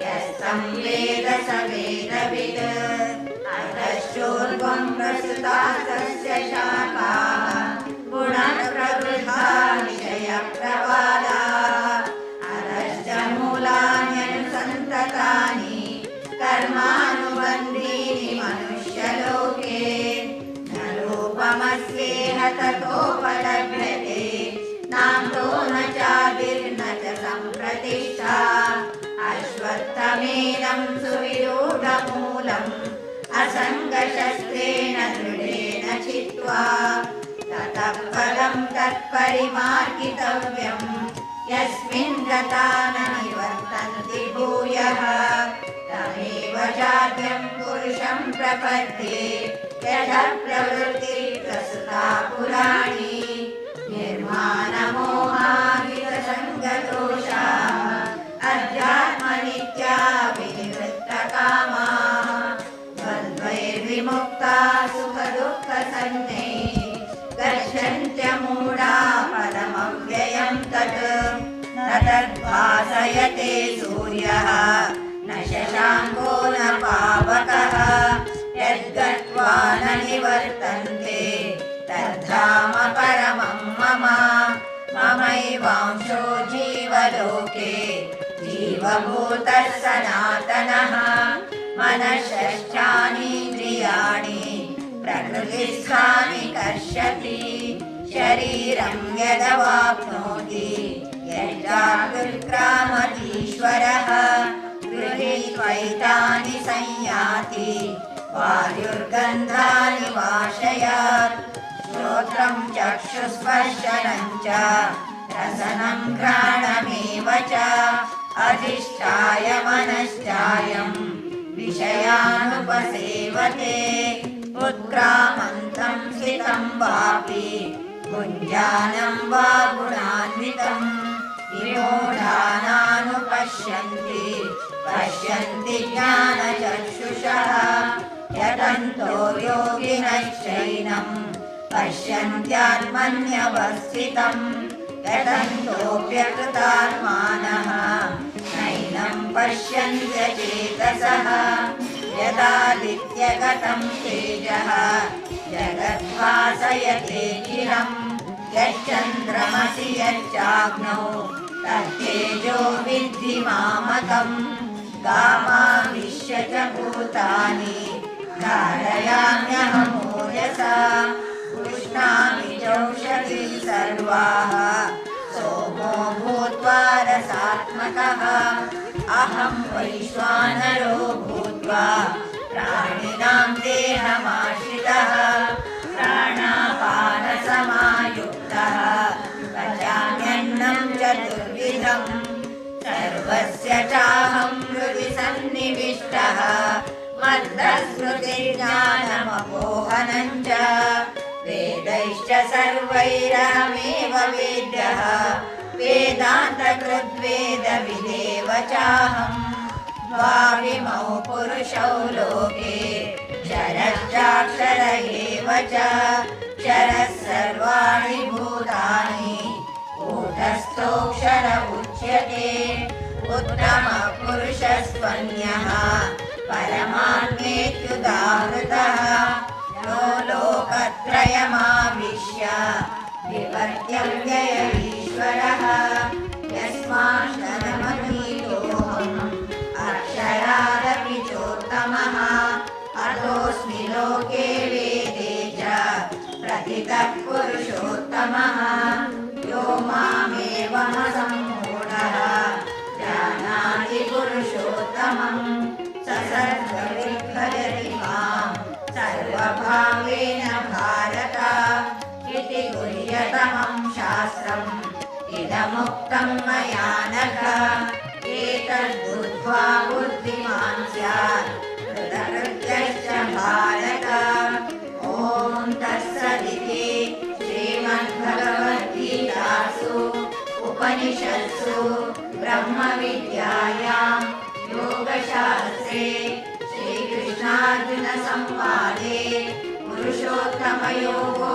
तं वेद स वेदवित् अधश्चोर्ध्वं प्रसृता तस्य शाखाः। गुणप्रवृद्धा विषयप्रवादाः अधश्च मूलान्यनुसन्ततानि कर्मानुबन्धीनि मनुष्यलोके। न रूपमस्येह ततोपलभ्यते अश्वत्थमेनं सुविरूढमूलम् असङ्गशस्त्रेण दृढेन चित्वा ततः फलं तत्परिमार्गितव्यम् यस्मिन् गता न निवर्तन्ति भूयः। तमेव चाद्यं पुरुषं प्रपद्ये। यतः प्रवृत्ति द्वन्द्वैर्विमुक्ता सुखदुःखसन्ने गच्छन्त्यमूढा पदमव्ययं तत्। न तद्भासयते सूर्यः। न शशाङ्को न पावकः यद्गत्वा न निवर्तन्ते। तद्धाम परमं मम। ममैवांशो जीवलोके। जीवभूतः सनातनः। मनश्चानीन्द्रियाणि प्रकृतिस्थानि कर्षति। शरीरं यदवाप्नोति यज्जागृक्रामतीश्वरः गृहीत्वैतानि संयाति वायुर्गन्धानि वाशयात्। श्रोत्रं चक्षुस्पर्शनं च रसनं घ्राणमेव च। अधिष्ठाय मनश्चायं विषयानुपसेवते वापि। भुञ्जानं वा गुणान्वितं विमूढानानुपश्यन्ति। पश्यन्ति ज्ञानचक्षुषः। यतन्तो योगिनश्चैनम्। पश्यन्त्यात्मन्यवस्थितम्। यतन्तोऽप्यकृतात्मानः। नैनं पश्यन्त्यचेतसः यदादित्यगतं तेजः। जगद्भासयतेऽखिलम् यच्चन्द्रमसि यच्चाग्नौ। तत्तेजो विद्धि मामकम् गामाविश्य च भूतानि। धारयाम्यहमोजसा पुष्णामि चौषधिः सर्वाः। सोमो भूत्वा रसात्मकः, अहं वैश्वानरो प्राणिनां देहमाश्रितः। प्राणापानसमायुक्तः। पचाम्यन्नं चतुर्विधम्। सर्वस्य चाहं हृदि सन्निविष्टः। मद्दस्मृतिर्ज्ञानमपोहनं च वेदैश्च सर्वैरहमेव वेद्यः। वेदान्तकृद्वेदविदेव चाहम् द्वाविमौ पुरुषौ लोके। क्षरश्चाक्षर एव च। क्षरः सर्वाणि भूतानि। कूटस्थोऽक्षर उच्यते। उत्तमः पुरुषस्त्वन्यः पुरुषोत्तमः यो मामेवमसम्मूढः जानाति पुरुषोत्तमम् स सर्वविद्भजति माम् सर्वभावेन भारत इति गुह्यतमं शास्त्रम्। इदमुक्तं मया नघ। एतद्बुद्ध्वा बुद्धिमान् स्यात् उपनिषत्सु ब्रह्मविद्यायां योगशास्त्रे श्रीकृष्णार्जुनसंवादे पुरुषोत्तमयोगो